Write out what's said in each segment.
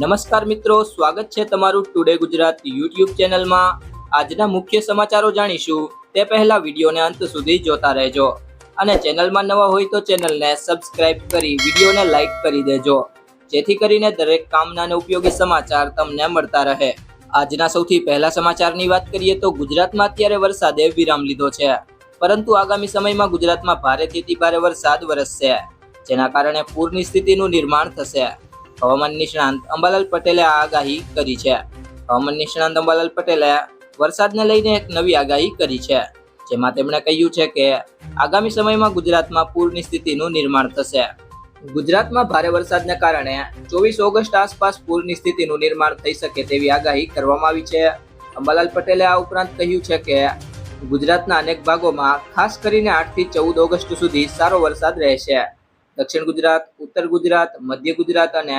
નમસ્કાર મિત્રો, સ્વાગત છે તમારું ટુડે ગુજરાત યુટ્યુબ ચેનલમાં. આજના મુખ્ય સમાચારો જાણીશું. તે પહેલા વિડીયોને અંત સુધી જોતા રહેજો. અને ચેનલમાં નવા હોય તો ચેનલને સબસ્ક્રાઇબ કરી વિડીયોને લાઈક કરી દેજો. જેથી કરીને દરેક કામના ઉપયોગી સમાચાર તમને મળતા રહે. આજના સૌથી પહેલા સમાચારની વાત કરીએ તો ગુજરાતમાં અત્યારે વરસાદે વિરામ લીધો છે. પરંતુ આગામી સમયમાં ગુજરાતમાં ભારેથી ભારે વરસાદ વરસશે. જેના કારણે પૂરની સ્થિતિનું નિર્માણ થશે. હવામાન નિષ્ણાંત અંબાલાલ પટેલે આ આગાહી કરી છે. હવામાન નિષ્ણાંત અંબાલાલ પટેલે વરસાદને લઈને એક નવી આગાહી કરી છે, જેમાં તેમણે કહ્યું છે કે આગામી સમયમાં ગુજરાતમાં પૂરની સ્થિતિનું નિર્માણ થશે. ગુજરાતમાં ભારે વરસાદને કારણે ચોવીસ ઓગસ્ટ આસપાસ પૂરની સ્થિતિનું નિર્માણ થઈ શકે તેવી આગાહી કરવામાં આવી છે. અંબાલાલ પટેલે આ ઉપરાંત કહ્યું છે કે ગુજરાતના અનેક ભાગોમાં ખાસ કરીને આઠથી ચૌદ ઓગસ્ટ સુધી સારો વરસાદ રહેશે. દક્ષિણ ગુજરાત, ઉત્તર ગુજરાત, મધ્ય ગુજરાત અને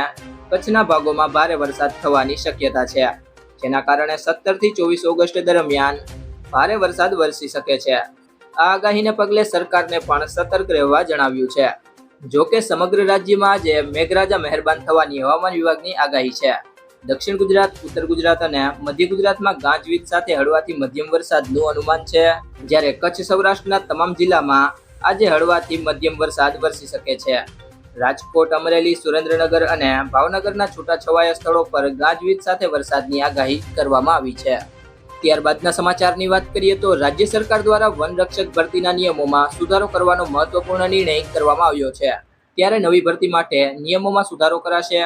કચ્છના ભાગોમાં ભારે વરસાદ થવાની શક્યતા છે, જેના કારણે સત્તરથી ચોવીસ ઓગસ્ટ દરમિયાન ભારે વરસાદ વરસી શકે છે. આ આગાહીને પગલે સરકારને પણ સતર્ક રહેવા જણાવ્યું છે. જો કે સમગ્ર રાજ્યમાં આજે મેઘરાજા મહેરબાન થવાની હવામાન વિભાગની આગાહી છે. દક્ષિણ ગુજરાત, ઉત્તર ગુજરાત અને મધ્ય ગુજરાતમાં ગાજવીજ સાથે હળવાથી મધ્યમ વરસાદનું અનુમાન છે. જ્યારે કચ્છ સૌરાષ્ટ્રના તમામ જિલ્લામાં આજે હળવાથી મધ્યમ વરસાદ વરસી શકે છે. રાજકોટ, અમરેલી, સુરેન્દ્રનગર અને ભાવનગરના છૂટાછવાયા સ્થળો પર ગાજવીજ સાથે વરસાદની આગાહી કરવામાં આવી છે. ત્યારબાદના સમાચારની વાત કરીએ તો રાજ્ય સરકાર દ્વારા વનરક્ષક ભરતીના નિયમોમાં સુધારો કરવાનો મહત્વપૂર્ણ નિર્ણય કરવામાં આવ્યો છે. ત્યારે નવી ભરતી માટે નિયમોમાં સુધારો કરાશે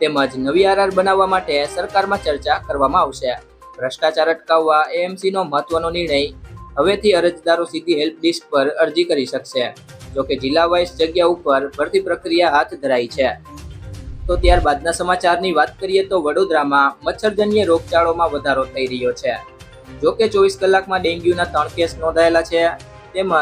તેમજ નવી આરઆર બનાવવા માટે સરકારમાં ચર્ચા કરવામાં આવશે. ભ્રષ્ટાચાર અટકાવવા, એએમસીનો મહત્વનો નિર્ણય હવેથી અરજદારો સીધી હેલ્પ ડિસ્ક પર અરજી કરી શકશે જોકે જિલ્લા વાઇઝ જગ્યા ઉપર ભરતી પ્રક્રિયા હાથ ધરાઈ છે. તો ત્યારબાદના સમાચારની વાત કરીએ તો વડોદરામાં મચ્છરજન્ય રોગચાળોમાં વધારો થઈ રહ્યો છે. જોકે ચોવીસ કલાકમાં ડેન્ગ્યુના ત્રણ કેસ નોંધાયેલા છે, તેમજ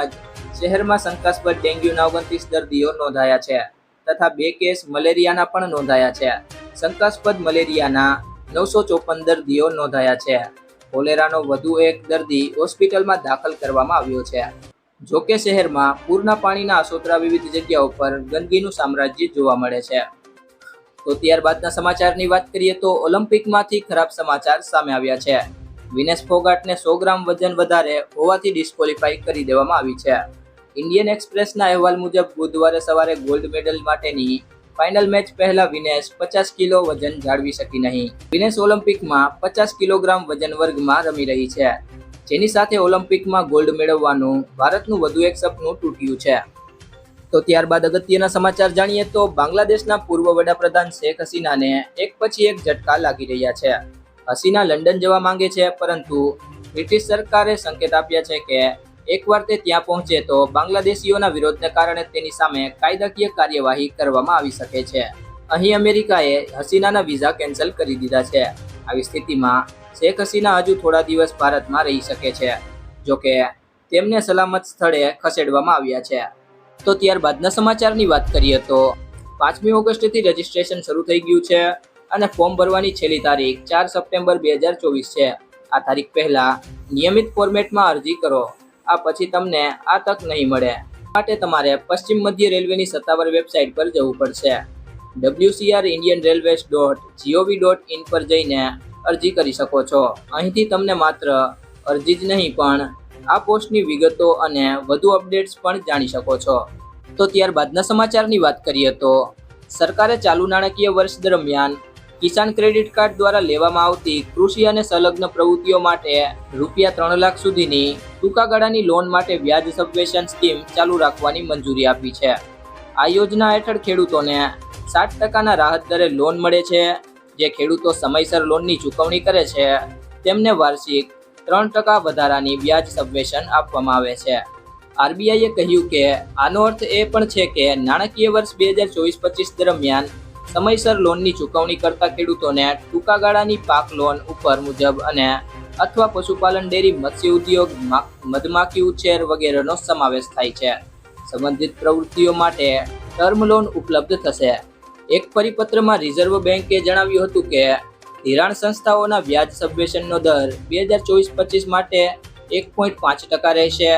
શહેરમાં શંકાસ્પદ ડેન્ગ્યુના ઓગણત્રીસ દર્દીઓ નોંધાયા છે, તથા બે કેસ મલેરિયાના પણ નોંધાયા છે. શંકાસ્પદ મલેરિયાના નવસો ચોપન દર્દીઓ નોંધાયા છે. કોલેરાનો વધુ એક દર્દી હોસ્પિટલમાં દાખલ કરવામાં આવ્યો છે. જોકે શહેરમાં પૂરના પાણીના આસોતરા વિવિધ જગ્યાઓ પર ગંદકીનું સામ્રાજ્ય જોવા મળે છે. તો ત્યારબાદના સમાચારની વાત કરીએ તો ઓલિમ્પિકમાંથી ખરાબ સમાચાર સામે આવ્યા છે. વિનેશ ફોગાટને સો ગ્રામ વજન વધારે હોવાથી ડિસ્કોલિફાઈ કરી દેવામાં આવી છે. ઇન્ડિયન એક્સપ્રેસના અહેવાલ મુજબ બુધવારે સવારે ગોલ્ડ મેડલ માટેની ફાઇનલ મેચ પહેલા વિનેશ પચાસ કિલો વજન જાળવી શકી નહીં. વિનેશ ઓલિમ્પિકમાં પચાસ કિલોગ્રામ વજન વર્ગમાં રમી રહી છે. જેની સાથે ઓલિમ્પિકમાં ગોલ્ડ મેળવવાનું ભારતનું વધુ એક સપનું તૂટ્યું છે. તો ત્યારબાદ અગત્યના સમાચાર જાણીએ તો બાંગ્લાદેશના પૂર્વ વડાપ્રધાન શેખ હસીનાને એક પછી એક ઝટકા લાગી રહ્યા છે. હસીના લંડન જવા માંગે છે, પરંતુ બ્રિટિશ સરકારે સંકેત આપ્યા છે કે એકવાર તે ત્યાં પહોંચે તો બાંગ્લાદેશીઓના વિરોધને કારણે તેની સામે કાયદાકીય કાર્યવાહી કરવામાં આવી શકે છે. અહીં અમેરિકાએ હસીનાના વિઝા કેન્સલ કરી દીધા છે. આવી સ્થિતિમાં શેખ હસીના હજુ થોડા દિવસ ભારતમાં રહી શકે છે, જોકે તેમને સલામત સ્થળે ખસેડવામાં આવ્યા છે. તો ત્યારબાદના સમાચારની વાત કરીએ તો પાંચમી ઓગસ્ટથી રજિસ્ટ્રેશન શરૂ થઈ ગયું છે અને ફોર્મ ભરવાની છેલ્લી તારીખ ચાર સપ્ટેમ્બર બે હજાર ચોવીસ છે. આ તારીખ પહેલાં નિયમિત ફોર્મેટમાં અરજી કરો. આ પછી તમને આ તક નહીં મળે. માટે તમારે પશ્ચિમ મધ્ય રેલવેની સત્તાવાર વેબસાઇટ પર જવું પડશે. WCR Indian Railways dot G O V dot in પર જઈને અરજી કરી શકો છો. અહીંથી તમને માત્ર અરજી જ નહીં, પણ આ પોસ્ટની વિગતો અને વધુ અપડેટ્સ પણ જાણી શકો છો. તો ત્યારબાદના સમાચારની વાત કરીએ તો, સરકારે ચાલુ નાણાકીય વર્ષ દરમિયાન કિસાન ક્રેડિટ કાર્ડ દ્વારા લેવામાં આવતી કૃષિ અને સંલગ્ન પ્રવૃત્તિઓ માટે રૂપિયા ત્રણ લાખ સુધીની ટૂંકા ગાળાની લોન માટે વ્યાજ સબવેશન સ્કીમ ચાલુ રાખવાની મંજૂરી આપી છે. આ યોજના હેઠળ ખેડૂતોને સાત ટકાના રાહત દરે લોન મળે છે. જે ખેડૂતો સમયસર લોનની ચૂકવણી કરે છે, તેમને વાર્ષિક ત્રણ ટકા વધારાની વ્યાજ સબવેશન આપવામાં આવે છે. આરબીઆઈએ કહ્યું કે, આનો અર્થ એ પણ છે કે, નાણાકીય વર્ષ બે હજાર ચોવીસ પચીસ દરમિયાન સમયસર લોનની ચૂકવણી કરતા ખેડૂતોને ટૂંકા ગાળાની પાક લોન ઉપર મુજબ અને અથવા પશુપાલન, ડેરી, મત્સ્ય ઉદ્યોગ મધમાખી ઉછેર વગેરેનો સમાવેશ થાય છે. સંબંધિત પ્રવૃત્તિઓ માટે ટર્મ લોન ઉપલબ્ધ થશે. એક પરિપત્રમાં રિઝર્વ બેન્કે જણાવ્યું હતું કે, ધિરાણ સંસ્થાઓના વ્યાજ સબવેશનનો દર બે હજાર ચોવીસ પચીસ માટે એક પોઈન્ટ પાંચ ટકા રહેશે.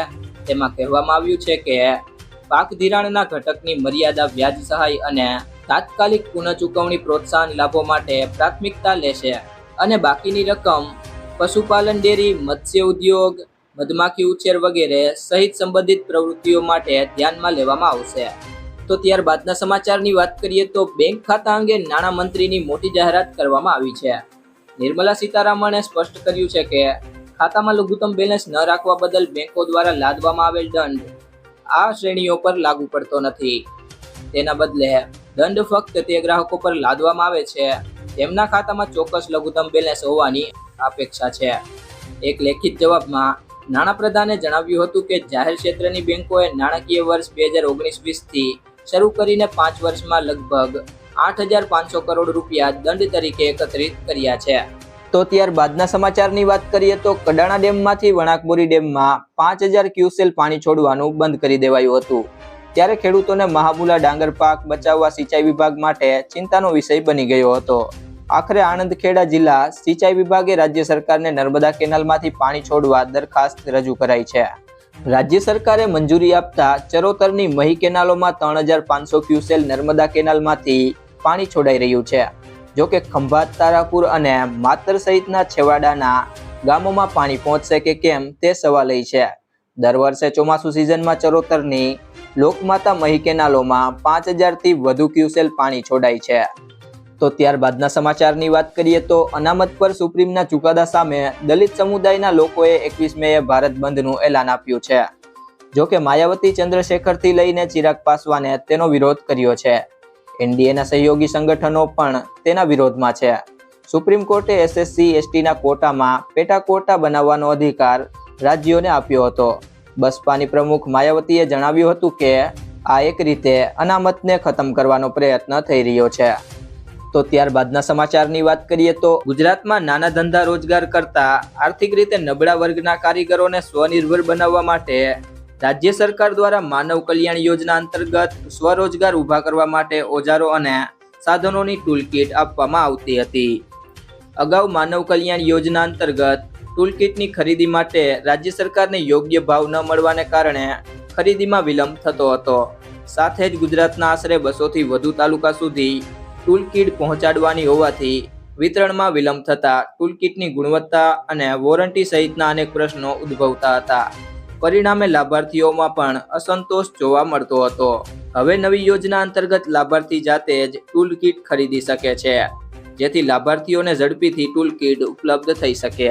તેમાં કહેવામાં આવ્યું છે કે, પાક ધિરાણના ઘટકની મર્યાદા, વ્યાજ સહાય અને તાત્કાલિક પુનઃચૂકવણી પ્રોત્સાહન લાભો માટે પ્રાથમિકતા લેશે અને બાકીની રકમ પશુપાલન ડેરી, મત્સ્ય ઉદ્યોગ, મધમાખી ઉછેર વગેરે સહિત સંબંધિત પ્રવૃત્તિઓ માટે ધ્યાનમાં લેવામાં આવશે. તો ત્યારબાદના સમાચારની વાત કરીએ તો બેંક ખાતા અંગે નાણાં મંત્રીની મોટી જાહેરાત કરવામાં આવી છે. નિર્મલા સીતારામણે સ્પષ્ટ કર્યું છે કે ખાતામાં લઘુત્તમ બેલેન્સ ન રાખવા બદલ બેંકો દ્વારા લાદવામાં આવેલ દંડ આ શ્રેણીઓ પર લાગુ પડતો નથી. તેના બદલે દંડ ફક્ત તે ગ્રાહકો પર લાદવામાં આવે છે. તેમના ખાતામાં ચોક્કસ લઘુત્તમ બેલેન્સ હોવાની અપેક્ષા છે. એક લેખિત જવાબમાં નાણાપ્રધાને જણાવ્યું હતું કે જાહેર ક્ષેત્રની બેંકોએ નાણાકીય વર્ષ બે હજાર ઓગણીસ વીસથી શરૂ કરીને પાંચ વર્ષમાં લગભગ આઠ હજાર પાંચસો કરોડ રૂપિયા દંડ તરીકે એકત્રિત કર્યા છે. તો ત્યારબાદના સમાચારની વાત કરીએ તો કડાણા ડેમમાંથી વણાકબોરી ડેમમાં પાંચ હજાર ક્યુસેલ પાણી છોડવાનું બંધ કરી દેવાયું હતું. ત્યારે ખેડૂતોને મહાબુલા ડાંગર પાક બચાવવા સિંચાઈ વિભાગ માટે ચિંતાનો વિષય બની ગયો હતો. આખરે આણંદ ખેડા જિલ્લા સિંચાઈ વિભાગે રાજ્ય સરકારને નર્મદા કેનાલમાંથી પાણી છોડવા દરખાસ્ત રજૂ કરાઈ છે. રાજ્ય સરકારે મંજૂરી આપતા ચરોતરની મહી કેનાલોમાં ત્રણ હજાર પાંચસો ક્યુસેલ નર્મદા કેનાલમાંથી પાણી છોડાઈ રહ્યું છે. જો કે ખંભાત તારાપુર અને માતર સહિતના છેવાડાના ગામોમાં પાણી પહોંચશે કે કેમ તે સવાલય છે. દર વર્ષે ચોમાસુ સિઝનમાં ચરોતરની લોકમાતા મહી કેનાલોમાં પાંચ હજારથી વધુ ક્યુસેલ પાણી છોડાય છે. તો ત્યારબાદના સમાચારની વાત કરીએ તો અનામત પર સુપ્રીમના ચુકાદા સામે દલિત સમુદાયના લોકોએ એકવીસ મેએ ભારત બંધનું એલાન આપ્યું છે. જોકે માયાવતી ચંદ્રશેખરથી લઈને ચિરાગ પાસવાને તેનો વિરોધ કર્યો છે. એનડીએના સહયોગી સંગઠનો પણ તેના વિરોધમાં છે. સુપ્રીમ કોર્ટે એસએસસી, એસટીના કોટામાં પેટા કોટા બનાવવાનો અધિકાર રાજ્યોને આપ્યો હતો. બસપાની પ્રમુખ માયાવતીએ જણાવ્યું હતું કે આ એક રીતે અનામતને ખતમ કરવાનો પ્રયત્ન થઈ રહ્યો છે. તો ત્યારબાદના સમાચારની વાત કરીએ તો ગુજરાતમાં નાના ધંધા રોજગાર કરતા આર્થિક રીતે નબળા વર્ગના કારીગરોને સ્વનિર્ભર બનાવવા માટે રાજ્ય સરકાર દ્વારા માનવ કલ્યાણ યોજના અંતર્ગત સ્વરોજગાર ઊભા કરવા માટે ઓજારો અને સાધનોની ટૂલકીટ આપવામાં આવતી હતી. અગાઉ માનવ કલ્યાણ યોજના અંતર્ગત ટૂલકીટની ખરીદી માટે રાજ્ય સરકારને યોગ્ય ભાવ ન મળવાને કારણે ખરીદીમાં વિલંબ થતો હતો. સાથે જ ગુજરાતના આશરે બસોથી વધુ તાલુકા સુધી ટૂલકીટ પહોંચાડવાની હોવાથી વિતરણમાં વિલંબ થતા ટૂલકીટની ગુણવત્તા અને વોરંટી સહિતના અનેક પ્રશ્નો ઉદ્ભવતા હતા. પરિણામે લાભાર્થીઓમાં પણ અસંતોષ જોવા મળતો હતો. હવે નવી યોજના અંતર્ગત લાભાર્થી જાતે જ ટૂલકીટ ખરીદી શકે છે, જેથી લાભાર્થીઓને ઝડપીથી ટૂલકીટ ઉપલબ્ધ થઈ શકે.